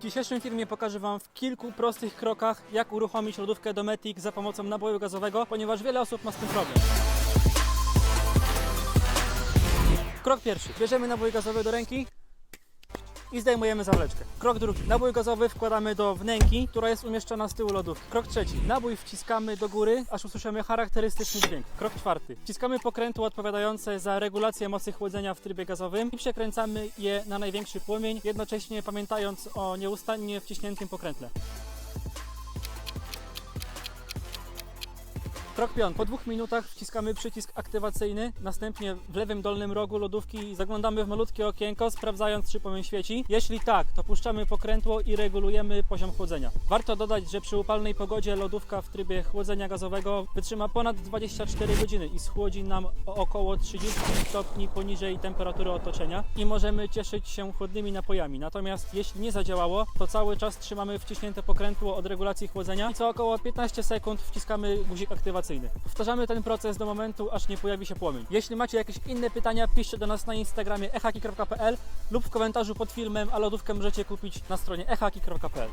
W dzisiejszym filmie pokażę Wam w kilku prostych krokach, jak uruchomić lodówkę Dometic za pomocą naboju gazowego, ponieważ wiele osób ma z tym problem. Krok pierwszy. Bierzemy nabój gazowy do ręki i zdejmujemy zawleczkę. Krok drugi. Nabój gazowy wkładamy do wnęki, która jest umieszczona z tyłu lodówki. Krok trzeci. Nabój wciskamy do góry, aż usłyszymy charakterystyczny dźwięk. Krok czwarty. Wciskamy pokrętło odpowiadające za regulację mocy chłodzenia w trybie gazowym i przekręcamy je na największy płomień, jednocześnie pamiętając o nieustannie wciśniętym pokrętle. Piąty. Po dwóch minutach wciskamy przycisk aktywacyjny, następnie w lewym dolnym rogu lodówki zaglądamy w malutkie okienko, sprawdzając czy płomień świeci. Jeśli tak, to puszczamy pokrętło i regulujemy poziom chłodzenia. Warto dodać, że przy upalnej pogodzie lodówka w trybie chłodzenia gazowego wytrzyma ponad 24 godziny i schłodzi nam o około 30 stopni poniżej temperatury otoczenia i możemy cieszyć się chłodnymi napojami. Natomiast jeśli nie zadziałało, to cały czas trzymamy wciśnięte pokrętło od regulacji chłodzenia i co około 15 sekund wciskamy guzik aktywacyjny. Powtarzamy ten proces do momentu, aż nie pojawi się płomień. Jeśli macie jakieś inne pytania, piszcie do nas na Instagramie ehaki.pl lub w komentarzu pod filmem, a lodówkę możecie kupić na stronie ehaki.pl.